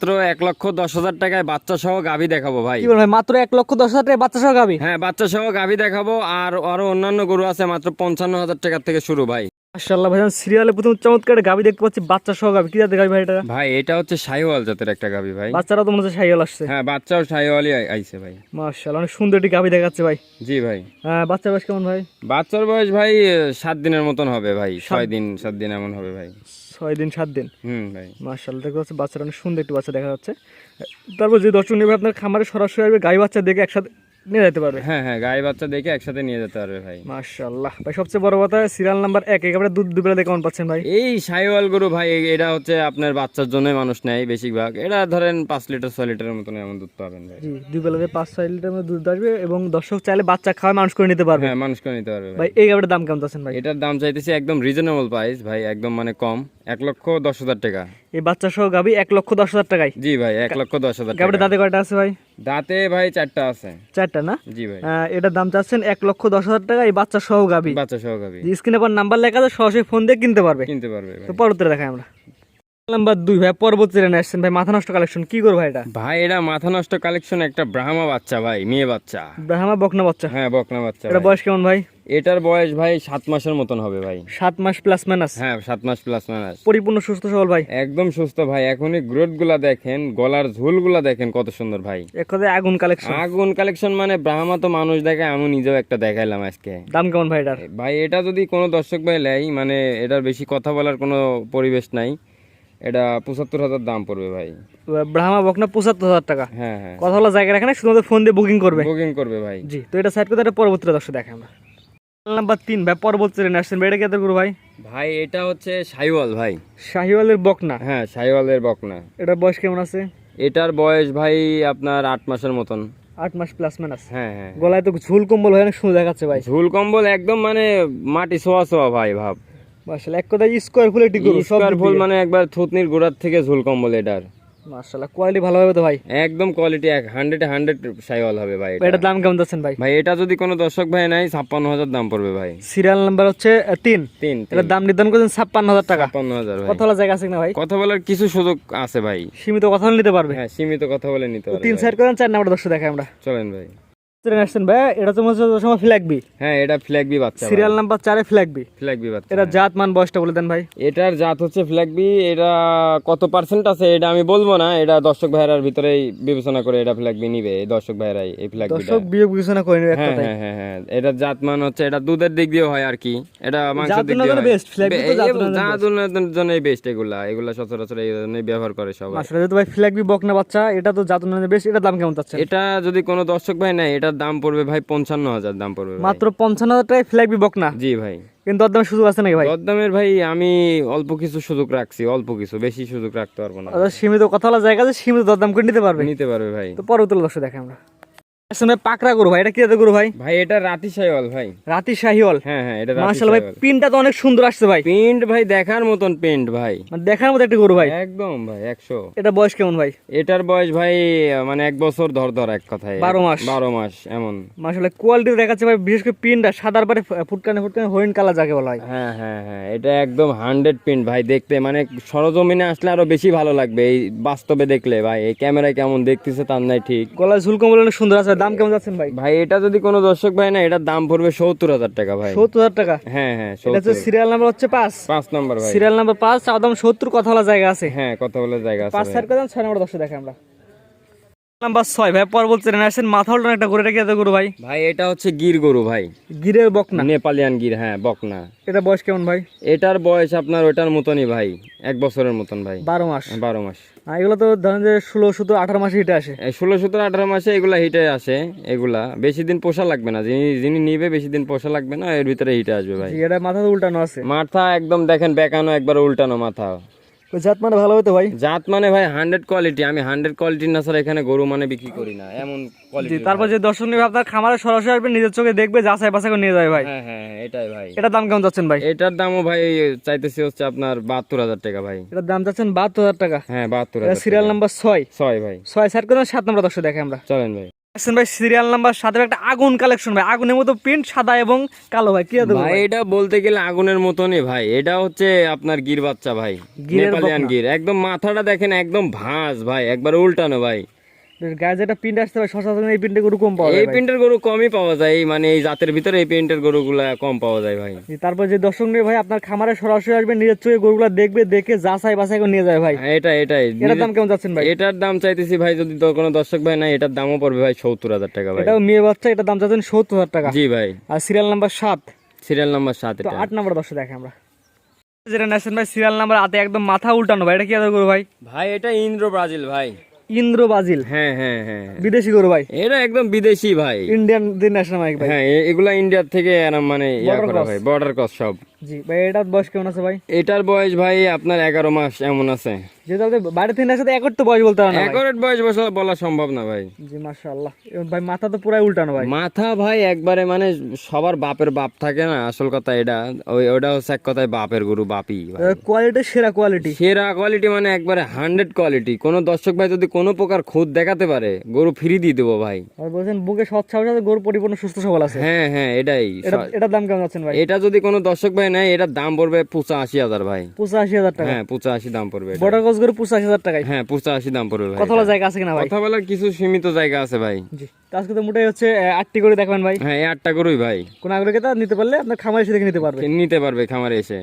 মাত্র এক লক্ষ দশ হাজার টাকায় বাচ্চা সহ গাভি দেখাবো ভাই। ভাই মাত্র এক লক্ষ দশ হাজার টাকা বাচ্চা সহ গাবি হ্যাঁ বাচ্চা সহ গাভি দেখাবো আর আরও অন্যান্য গরু আছে মাত্র পঞ্চান্ন হাজার টাকা থেকে শুরু ভাই। মাশাআল্লাহ ভাইজান সিরিয়ালে প্রথম চমৎকার গাবি দেখতে পাচ্ছি বাচ্চা সহ গাবি কি জাতের গাবি ভাই এটা? ভাই এটা হচ্ছে জাতের একটা গাভি ভাই। বাচ্চারা তো মনে হচ্ছে আসছে। হ্যাঁ বাচ্চাও শাহিওয়ালই আইছে ভাই। মাশাআল্লাহ অনেক সুন্দর একটি গাবি দেখাচ্ছে ভাই। জি ভাই। হ্যাঁ বাচ্চা বয়স কেমন ভাই? বাচ্চার বয়স ভাই সাত দিনের মতন হবে ভাই ছয় দিন সাত দিন এমন হবে ভাই। ছয় দিন সাত দিন। মার্শাল দেখতে পাচ্ছি বাচ্চারা অনেক সুন্দর একটি বাচ্চা দেখা যাচ্ছে তারপর যে দর্শক নেবে আপনার খামারে সরাসরি আসবে গাই বাচ্চা দেখে একসাথে নিয়ে যেতে পারবে? হ্যাঁ হ্যাঁ গায়ে বাচ্চা দেখে একসাথে নিয়ে যেতে পারবে ভাই। মাশাআল্লাহ। ভাই সবচেয়ে বড় কথা সিরিয়াল নাম্বার এক একেবারে দুধ দুবেলা দেখে কেমন পাচ্ছেন ভাই? এই সাইওয়াল গরু ভাই এটা হচ্ছে আপনার বাচ্চার জন্যই মানুষ নেয় বেশিরভাগ। এটা ধরেন পাঁচ লিটার ছয় লিটারের মতন এমন দুধ পাবেন ভাই। জি দুই পাঁচ ছয় লিটার মধ্যে দুধ আসবে এবং দর্শক চাইলে বাচ্চা খাওয়া মানুষ করে নিতে পারবে। হ্যাঁ মানুষকে নিতে পারবে ভাই এই গাবিটার দাম কেমন আছেন ভাই? এটার দাম চাইতেছি একদম রিজনেবল প্রাইস ভাই একদম মানে কম। এক লক্ষ দশ হাজার টাকা। এই বাচ্চা সহ গাবি এক লক্ষ দশ হাজার টাকায়। জি ভাই এক লক্ষ দশ হাজার গাবিটা দাঁতে কয়টা আছে ভাই? দাঁতে ভাই চারটা আছে। চারটা না? জি ভাই। এটার দাম চাচ্ছেন এক লক্ষ দশ হাজার টাকা এই বাচ্চা সহ গাবি বাচ্চা সহ গাবি স্ক্রিনে পর নাম্বার লেখা আছে সরাসরি ফোন দিয়ে কিনতে পারবে। কিনতে পারবে তো পরবর্তী দেখাই আমরা। নাম্বার দুই ভাই পরবর্তী ট্রেনে আসছেন। ভাই মাথা নষ্ট কালেকশন কি করব ভাই এটা? ভাই এটা মাথা নষ্ট কালেকশন একটা ব্রাহ্মা বাচ্চা ভাই মেয়ে বাচ্চা। ব্রাহ্মা বকনা বাচ্চা? হ্যাঁ বকনা বাচ্চা এটা বয়স কেমন ভাই? এটার বয়স ভাই সাত মাসের মতন হবে ভাই। সাত মাস প্লাস মাইনাস হ্যাঁ সাত মাস প্লাস মাইনাস পরিপূর্ণ সুস্থ সবল ভাই? একদম সুস্থ ভাই। এখনই গ্রোথগুলা দেখেন গলার ঝুলগুলা দেখেন কত সুন্দর ভাই। আগুন কালেকশন আগুন কালেকশন মানে ব্রাহ্মা তো মানুষ দেখায় আমি নিজেও একটা দেখাইলাম আজকে। দাম কেমন ভাই এটার? ভাই এটা যদি কোনো দর্শক ভাই লেয় মানে এটার বেশি কথা বলার কোনো পরিবেশ নাই। এটা পঁচাত্তর হাজার দাম পড়বে ভাই। ব্রাহ্মা বকনা পঁচাত্তর হাজার টাকা। হ্যাঁ হ্যাঁ। কথা বলা জায়গা রাখে না শুধুমাত্র ফোন দিয়ে বুকিং করবে। বুকিং করবে ভাই। জি তো এটা সাইড করে এটা পরবর্তী দর্শক দেখাই আমরা। নাম্বার তিন ভাই পরবর্তী ট্রেনে আসছেন। এটা কি এত করব ভাই? ভাই এটা হচ্ছে সাইওয়াল ভাই। শাহিওয়ালের বকনা? হ্যাঁ সাইওয়ালের বকনা। এটার বয়স কেমন আছে? এটার বয়স ভাই আপনার আট মাসের মতন। আট মাস প্লাস মাইনাস হ্যাঁ হ্যাঁ। গলায় তো ঝুল কম্বল হয় অনেক সুন্দর দেখাচ্ছে ভাই। ঝুল কম্বল একদম মানে মাটি সোয়া সোয়া ভাই ভাব। মার্শাল এক স্কোয়ার ফুল গরু স্কোয়ার ফুল মানে একবার থুতনির গোড়ার থেকে ঝুল কম্বল এটার। কোয়ালিটি ভালো হবে তো ভাই? একদম কোয়ালিটি এক হান্ড্রেড হান্ড্রেড সাইওয়াল হবে ভাই এটা। দাম কেমন যাচ্ছেন ভাই? ভাই এটা যদি কোনো দর্শক ভাই নাই ছাপ্পান্ন হাজার দাম পড়বে ভাই। সিরিয়াল নাম্বার হচ্ছে আহ, তিন। তিন এটার দাম নির্ধারণ করেছেন ছাপ্পান্ন হাজার টাকা ভাই। কথা বলা জায়গা আছে না ভাই? কথা বলার কিছু সুযোগ আছে ভাই। সীমিত কথা নিতে পারবে। হ্যাঁ সীমিত কথা বলে নিতে পারবে তিন। সাইড করেন চার নাম্বার দর্শক দেখাই আমরা। চলেন ভাই। ট্রেন আসছেন ভাই এটা সময় ফ্ল্যাগ বি হ্যাঁ এটা ফ্ল্যাগ বি বাচ্চা সিরিয়াল নাম্বার চারে ফ্ল্যাগ বি ফ্ল্যাগ বি বাচ্চা এটা জাত মান বয়সটা বলে দেন ভাই। এটার জাত হচ্ছে ফ্ল্যাগ বি এটা কত পার্সেন্ট আছে এটা আমি বলব না এটা দর্শক ভাইরার ভিতরেই বিবেচনা করে এটা ফ্ল্যাগ বি নিবে এই দর্শক ভাইরাই এই ফ্ল্যাগ বিটা দর্শক বিবেচনা করে নেবে হ্যাঁ হ্যাঁ হ্যাঁ হ্যাঁ এটা জাত মান হচ্ছে এটা দুধের দিক দিয়ে হয় আর কি এটা মাংসের দিক দিয়ে হয়। best, flag bee তো জাত উন্নয়নের জন্যই বেস্ট এগুলা এগুলা সচরাচর এই জন্যই ব্যবহার করে সবাই। আসলে ভাই ফ্ল্যাগ বি বকনা বাচ্চা এটা তো জাত উন্নয়নের বেশ এটার দাম কেমন চাচ্ছেন? এটা যদি কোনো দর্শক ভাই নেয় এটার দাম পড়বে ভাই পঞ্চান্ন হাজার দাম পড়বে মাত্র পঞ্চান্ন হাজার টাকায় ফ্ল্যাগ বি বকনা জি ভাই। কিন্তু দরদামের সুযোগ আছে নাকি ভাই? দরদামের ভাই আমি অল্প কিছু সুযোগ রাখছি অল্প কিছু বেশি সুযোগ রাখতে পারব না। সীমিত কথা বলা জায়গা আছে সীমিত দরদাম করে নিতে পারবে। নিতে পারবে ভাই। তো পরবর্তী লক্ষ্য দেখে আমরা। আসলে পাকড়া গরু ভাই এটা কি গরু ভাই? ভাই এটা রাতি সাইওয়াল ভাই। রাতি শাহিওয়াল? হ্যাঁ হ্যাঁ এটা রাতি ভাই পিনটা তো অনেক সুন্দর আসছে ভাই। পেন্ট ভাই দেখার মতন পেন্ট ভাই। মানে দেখার মতো একটা গরু ভাই। একদম ভাই একশো। এটা বয়স কেমন ভাই? এটার বয়স ভাই মানে এক বছর ধর ধর এক কথায়। বারো মাস। বারো মাস এমন। মার্শাল কোয়ালিটি দেখাচ্ছে ভাই বিশেষ করে পিনটা সাদার পারে ফুটকানে ফুটকানে হরিণ কালা যাকে বলা হয়। হ্যাঁ হ্যাঁ হ্যাঁ এটা একদম হান্ড্রেড প্রিন্ট ভাই দেখতে। মানে সরজমিনে আসলে আরও বেশি ভালো লাগবে এই বাস্তবে দেখলে ভাই এই ক্যামেরায় কেমন দেখতেছে তার নাই ঠিক। গলায় ঝুল কম্বল অনেক সুন্দর আছে দাম কেমন যাচ্ছেন ভাই? ভাই এটা যদি কোনো দর্শক ভাই না এটার দাম পড়বে সত্তর হাজার টাকা ভাই। সত্তর হাজার টাকা? হ্যাঁ হ্যাঁ এটা হচ্ছে সিরিয়াল নাম্বার হচ্ছে পাঁচ। পাঁচ নম্বর ভাই। সিরিয়াল নাম্বার পাঁচ চাওয়া দাম সত্তর কথা বলা জায়গা আছে। হ্যাঁ কথা বলা জায়গা আছে পাঁচ। সাইড করে ছয় নম্বর দর্শক দেখে আমরা। নাম্বার ছয় ভাই পরবর্তী মাথা উল্টানো একটা গরু এটা কি এত গরু ভাই? ভাই এটা হচ্ছে গির গরু ভাই। গিরের বকনা? নেপালিয়ান গির হ্যাঁ বকনা। এটা বয়স কেমন ভাই? এটার বয়স আপনার ওটার মতনই ভাই এক বছরের মতন ভাই। বারো মাস। বারো মাস। এগুলো তো ধরেন যে ষোলো সতেরো আঠারো মাসে হিটে আসে। ষোলো সতেরো আঠারো মাসে এগুলা হিটে আসে এগুলা। বেশি দিন পোষা লাগবে না যিনি যিনি নিবে বেশি দিন পোষা লাগবে না এর ভিতরে হিটে আসবে ভাই। এটা মাথা তো উল্টানো আছে। মাথা একদম দেখেন বেকানো একবার উল্টানো মাথা। জাত মানে ভালো ভাই? জাত মানে ভাই হান্ড্রেড কোয়ালিটি আমি হান্ড্রেড কোয়ালিটি না স্যার এখানে গরু মানে বিক্রি করি না এমন কোয়ালিটি তারপর যে দর্শক নিবে আপনার খামারে সরাসরি আসবে নিজের চোখে দেখবে যাচাই বাছাই করে নিয়ে যাবে ভাই। হ্যাঁ হ্যাঁ হ্যাঁ, এটাই ভাই। এটার দাম কেমন যাচ্ছেন ভাই? এটার দামও ভাই চাইতেছি হচ্ছে আপনার বাহাত্তর হাজার টাকা ভাই। এটার দাম যাচ্ছেন বাহাত্তর হাজার টাকা। হ্যাঁ বাহাত্তর হাজার সিরিয়াল নাম্বার ছয়। ছয় ভাই। ছয় সাইড করে সাত নম্বর দর্শক দেখে আমরা। চলেন ভাই। আসছেন ভাই সিরিয়াল নাম্বার সাথে একটা আগুন কালেকশন ভাই। আগুনের মতো প্রিন্ট সাদা এবং কালো ভাই কি ভাই এটা বলতে গেলে আগুনের মতনই ভাই। এটা হচ্ছে আপনার গির বাচ্চা ভাই নেপালিয়ান গির। একদম মাথাটা দেখেন একদম ভাঁজ ভাই একবার উল্টানো ভাই। গায়ে যেটা প্রিন্ট আসতে এই গরু কম পাওয়া যায় ভাই। প্রিন্টের গরু কমই পাওয়া যায় মানে এই জাতের ভিতরে এই প্রিন্টের গরুগুলা কম পাওয়া যায় ভাই। তারপর যে দর্শক নিয়ে ভাই আপনার খামারে সরাসরি আসবে নিজের চোখে গরুগুলো দেখবে দেখে যাচাই বাছাই করে নিয়ে যায় ভাই। হ্যাঁ, এটা এটাই। এটার দাম কেমন যাচ্ছেন ভাই? এটার দাম চাইতেছি ভাই যদি কোনো দর্শক ভাই না এটার দামও পড়বে ভাই সত্তর হাজার টাকা ভাই। এটাও মেয়ে বাচ্চা এটার দাম যাচ্ছেন সত্তর হাজার টাকা। জি ভাই। আর সিরিয়াল নাম্বার সাত। সিরিয়াল নাম্বার সাত এটা। আট নাম্বার দর্শক দেখে আমরা। যেটা নেছেন ভাই সিরিয়াল নাম্বার একদম মাথা উল্টানো ভাই এটা কি আদর গরু ভাই? ভাই এটা ইন্দ্র ব্রাজিল ভাই। ইন্দ্র বাজিল হ্যাঁ হ্যাঁ হ্যাঁ বিদেশি গরু ভাই। এটা একদম বিদেশি ভাই। ইন্ডিয়ান দিন ন্যাশনাল ভাই। হ্যাঁ এগুলা ইন্ডিয়ার থেকে মানে ইয়া করা ভাই বর্ডার ক্রস সব। জি ভাই এটার বয়স কেমন আছে ভাই? এটার বয়স ভাই আপনার এগারো মাস এমন আছে। যেহেতু আপনি বাইরে থেকে সাথে একর তো বয়স বলতে পারেন না ভাই। বয়স বসা বলা সম্ভব না ভাই। জি মাশাআল্লাহ। ভাই মাথা তো পুরাই উল্টানো ভাই? মাথা ভাই একবারে মানে সবার বাপের বাপ থাকে না আসল কথা এটা। ওই ওটা হচ্ছে এক কথায় বাপের গরু বাপই কোয়ালিটি সেরা কোয়ালিটি সেরা কোয়ালিটি মানে একবারে হান্ড্রেড কোয়ালিটি কোন দর্শক ভাই যদি কোনো প্রকার খুদ দেখাতে পারে গরু ফ্রি দিয়ে দেবো ভাই। আর বলছেন বুকে সৎ সাহস গরু পরিপূর্ণ সুস্থ সবল আছে। হ্যাঁ হ্যাঁ এটাই। এটা এটার দাম কেমন আছেন ভাই? এটা যদি কোনো দর্শক ভাই নেয় এটার দাম পড়বে পঁচাশি হাজার ভাই। পঁচাশি হাজার টাকা? হ্যাঁ পঁচাশি দাম পড়বে বর্ডার গজ গরু পঁচাশি হাজার টাকায়? হ্যাঁ পঁচাশি দাম পড়বে কথা বলা জায়গা আছে কিনা ভাই? কথা বলার কিছু সীমিত জায়গা আছে ভাই। জি তো আজকে তো মোটাই হচ্ছে আটটি করে দেখবেন ভাই। হ্যাঁ আটটা গরুই ভাই। কোন আগ্রহকে নিতে পারলে আপনার খামারে এসে দেখে নিতে পারবে। নিতে পারবে খামারে এসে।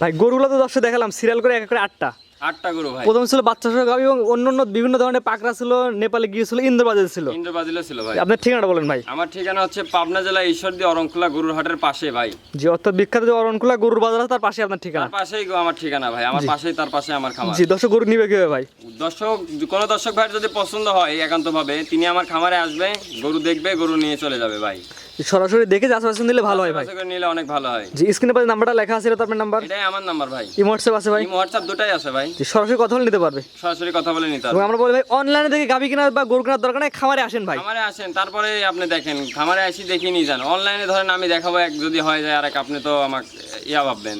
ভাই গরুগুলো তো দর্শক দেখালাম সিরিয়াল করে এক করে আটটা। আটটা গরু ভাই। প্রথম ছিল বাচ্চা সহ গাভী এবং অন্য অন্য বিভিন্ন ধরনের পাকড়া ছিল নেপালে গিয়েছিল ইন্দ্রবাজার ছিল। ইন্দ্র ছিল ভাই। আপনার ঠিকানাটা বলেন ভাই। আমার ঠিকানা হচ্ছে পাবনা জেলা ঈশ্বরদী অরংখোলা গরুর হাটের পাশে ভাই। জি অর্থাৎ বিখ্যাত যে অরণকুলা গরুর বাজার আছে তার পাশে আপনার ঠিকানা। তার পাশেই গো আমার ঠিকানা ভাই। আমার পাশেই তার পাশে আমার খামার। জি দর্শক গরু নিবে কীভাবে ভাই? দর্শক কোনো দর্শক যদি পছন্দ হয় একান্ত ভাবে তিনি আমার খামারে আসবে গরু দেখবে গরু নিয়ে চলে যাবে ভাই। সরাসরি দেখে যাচাই নিলে ভালো হয় ভাই। নিলে অনেক ভালো হয়। জি স্ক্রিনে পাশে নাম্বারটা লেখা আছে এটা আপনার নাম্বার? এটাই আমার নাম্বার ভাই। এই হোয়াটসঅ্যাপ আছে ভাই? এই হোয়াটসঅ্যাপ দুটাই আছে ভাই। জি সরাসরি কথা বলে নিতে পারবে। সরাসরি কথা বলে নিতে পারবে। আমরা বলি ভাই অনলাইনে দেখে গাবি কেনার বা গরু কেনার দরকার নাই খামারে আসেন ভাই। খামারে আসেন তারপরে আপনি দেখেন। খামারে আসি দেখি নিয়ে যান। অনলাইনে ধরেন আমি দেখাবো এক যদি হয় যায় আর এক আপনি তো আমাকে ইয়া ভাববেন।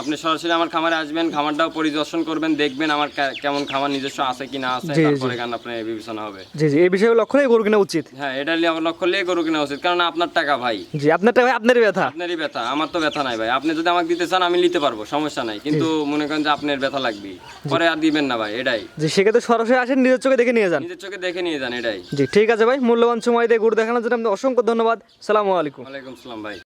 আপনি সরাসরি আমার খামারে আসবেন খামারটাও পরিদর্শন করবেন দেখবেন আমার কেমন খামার নিজস্ব আছে কি না আছে। তারপরে কেন আপনার বিবেচনা হবে। জি জি এই বিষয়ে লক্ষ্য রেখে গরু কেনা উচিত। হ্যাঁ এটা নিয়ে আমার লক্ষ্য নিয়ে গরু কেনা উচিত কারণ আপনার টাকা ভাই। জি আপনারটা ভাই আপনারই ব্যথা। আপনারই ব্যথা আমার তো ব্যথা নাই ভাই। আপনি যদি আমাকে দিতে চান আমি নিতে পারব সমস্যা নাই। কিন্তু মনে করেন যে আপনার ব্যথা লাগবে। পরে আর দিবেন না ভাই এটাই। জি সেক্ষেত্রে সরাসরি আসেন নিজের চোখে দেখে নিয়ে যান। নিজের চোখে দেখে নিয়ে যান এটাই। জি ঠিক আছে ভাই মূল্যবান সময় দিয়ে গরু দেখানোর জন্য আপনাদের অসংখ্য ধন্যবাদ। সালামু আলাইকুম। ওয়ালাইকুম সালাম ভাই।